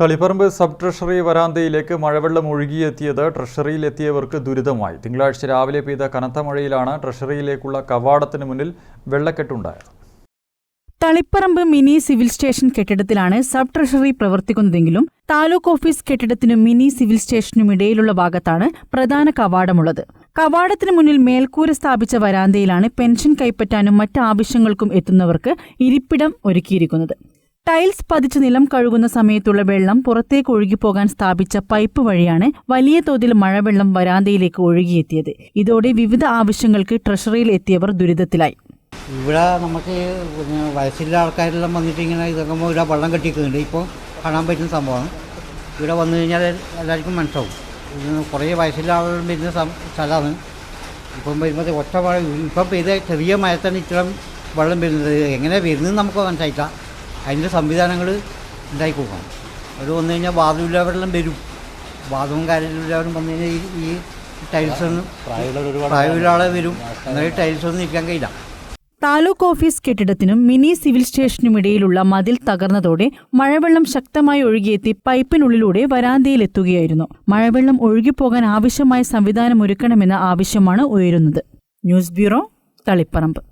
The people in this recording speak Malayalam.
തളിപ്പറമ്പ് സബ് ട്രഷറി വരാന്തയിലേക്ക് മഴവെള്ളം ഒഴുകിയെത്തിയത് ട്രഷറിയിലെത്തിയവർക്ക് ദുരിതമായി. തിങ്കളാഴ്ച രാവിലെ പെയ്ത കനത്ത മഴയിലാണ് ട്രഷറിയിലേക്കുള്ള കവാടത്തിന് മുന്നിൽ വെള്ളക്കെട്ടുണ്ടായത് തളിപ്പറമ്പ് മിനി സിവിൽ സ്റ്റേഷൻ കെട്ടിടത്തിലാണ് സബ് ട്രഷറി പ്രവർത്തിക്കുന്നതെങ്കിലും താലൂക്ക് ഓഫീസ് കെട്ടിടത്തിനും മിനി സിവിൽ സ്റ്റേഷനും ഇടയിലുള്ള ഭാഗത്താണ് പ്രധാന കവാടമുള്ളത്. കവാടത്തിന് മുന്നിൽ മേൽക്കൂര സ്ഥാപിച്ച വരാന്തയിലാണ് പെൻഷൻ കൈപ്പറ്റാനും മറ്റ് ആവശ്യങ്ങൾക്കും എത്തുന്നവർക്ക് ഇരിപ്പിടം ഒരുക്കിയിരിക്കുന്നത്. ടൈൽസ് പതിച്ച് നിലം കഴുകുന്ന സമയത്തുള്ള വെള്ളം പുറത്തേക്ക് ഒഴുകിപ്പോകാൻ സ്ഥാപിച്ച പൈപ്പ് വഴിയാണ് വലിയ തോതിൽ മഴവെള്ളം വരാന്തയിലേക്ക് ഒഴുകിയെത്തിയത്. ഇതോടെ വിവിധ ആവശ്യങ്ങൾക്ക് ട്രഷറിയിൽ എത്തിയവർ ദുരിതത്തിലായി. ഇവിടെ നമുക്ക് വയസ്സില്ല ആൾക്കാരെല്ലാം വന്നിട്ട് ഇങ്ങനെ ഇതൊക്കെ ഇവിടെ വെള്ളം കെട്ടിക്കുന്നുണ്ട് ഇപ്പോൾ കാണാൻ പറ്റുന്ന സംഭവമാണ്. ഇവിടെ വന്നു കഴിഞ്ഞാൽ എല്ലാവർക്കും മനസ്സിലാവും. കുറേ വയസ്സില്ല ആളുകൾ വരുന്ന സ്ഥലമാണ്. ഇപ്പം വരുമ്പോൾ ഒറ്റ മഴ ഇപ്പം പെയ്ത ചെറിയ മഴത്താണ് ഇത്തരം വെള്ളം വരുന്നത്. എങ്ങനെ വരുന്നത് നമുക്ക് മനസ്സിലായില്ല അതിന്റെ സംവിധാനങ്ങൾ ഉണ്ടായിക്കൊടുക്കണം അവർ വന്നു കഴിഞ്ഞാൽ വാദമില്ലാവരെല്ലാം വരും. വാദവും കാര്യമില്ലാവരും വന്നു കഴിഞ്ഞാൽ ഈ ഈ ടൈൽസ് ഒന്നും പ്രായമുള്ള ആളെ വരും. എന്നാൽ ടൈൽസ് ഒന്നും നിൽക്കാൻ കഴിയില്ല. താലൂക്ക് ഓഫീസ് കെട്ടിടത്തിനും മിനി സിവിൽ സ്റ്റേഷനും ഇടയിലുള്ള മതിൽ തകർന്നതോടെ മഴവെള്ളം ശക്തമായി ഒഴുകിയെത്തി പൈപ്പിനുള്ളിലൂടെ വരാന്തയിലെത്തുകയായിരുന്നു മഴവെള്ളം ഒഴുകിപ്പോകാൻ ആവശ്യമായ സംവിധാനം ഒരുക്കണമെന്ന ആവശ്യമാണ് ഉയരുന്നത്. News bureau Taliparamba.